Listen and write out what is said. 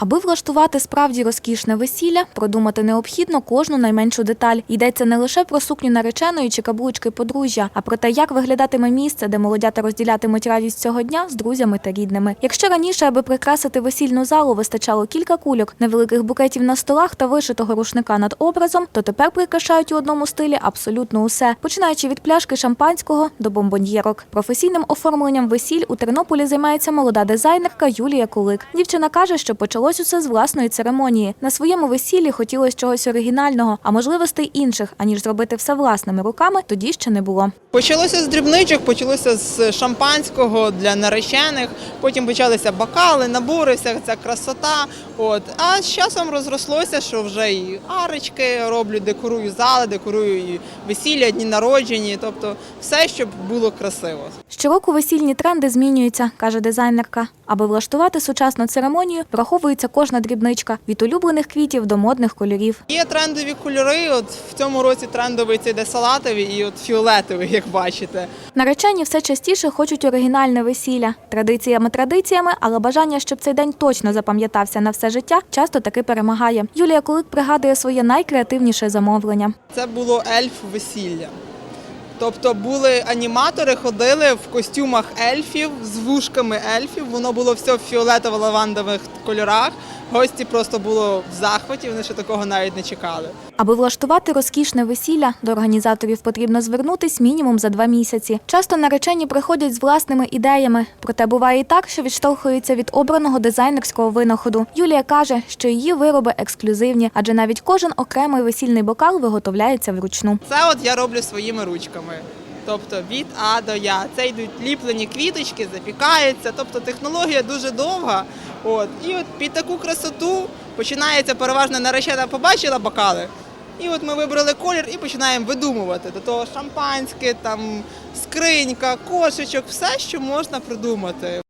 Аби влаштувати справді розкішне весілля, продумати необхідно кожну найменшу деталь. Йдеться не лише про сукню нареченої чи каблучки подружжя, а про те, як виглядатиме місце, де молодята розділятимуть радість цього дня з друзями та рідними. Якщо раніше, аби прикрасити весільну залу, вистачало кілька кульок, невеликих букетів на столах та вишитого рушника над образом, то тепер прикрашають у одному стилі абсолютно усе, починаючи від пляшки шампанського до бомбоньєрок. Професійним оформленням весіль у Тернополі займається молода дизайнерка Юлія Кулик. Дівчина каже, що почалось усе з власної церемонії. На своєму весіллі хотілося чогось оригінального, а можливостей інших, аніж зробити все власними руками, тоді ще не було. Почалося з дрібничок, почалося з шампанського для наречених, потім почалися бокали, набори, вся ця красота. От. А з часом розрослося, що вже і арочки роблю, декорую зали, декорую і весілля, дні народжені, тобто все, щоб було красиво. Щороку весільні тренди змінюються, каже дизайнерка. Аби влаштувати сучасну церемонію, враховується кожна дрібничка від улюблених квітів до модних кольорів. Є трендові кольори. От в цьому році трендовий це йде салатовий і от фіолетовий, як бачите. Наречені все частіше хочуть оригінальне весілля. Традиціями традиціями, але бажання, щоб цей день точно запам'ятався на все життя, часто таки перемагає. Юлія Кулик пригадує своє найкреативніше замовлення. Це було ельф весілля. Тобто були аніматори, ходили в костюмах ельфів з вушками ельфів. Воно було все в фіолетово-лавандових кольорах. Гості просто було в захваті, вони ще такого навіть не чекали. Аби влаштувати розкішне весілля, до організаторів потрібно звернутись мінімум за два місяці. Часто наречені приходять з власними ідеями, проте буває і так, що відштовхуються від обраного дизайнерського винаходу. Юлія каже, що її вироби ексклюзивні, адже навіть кожен окремий весільний бокал виготовляється вручну. Це от я роблю своїми ручками. Тобто від А до Я. Це йдуть ліплені квіточки, запікаються. Тобто технологія дуже довга. От. І от під таку красоту починається переважно наречена побачила бокали. І от ми вибрали колір і починаємо видумувати. До того шампанське, там скринька, кошечок, все, що можна придумати.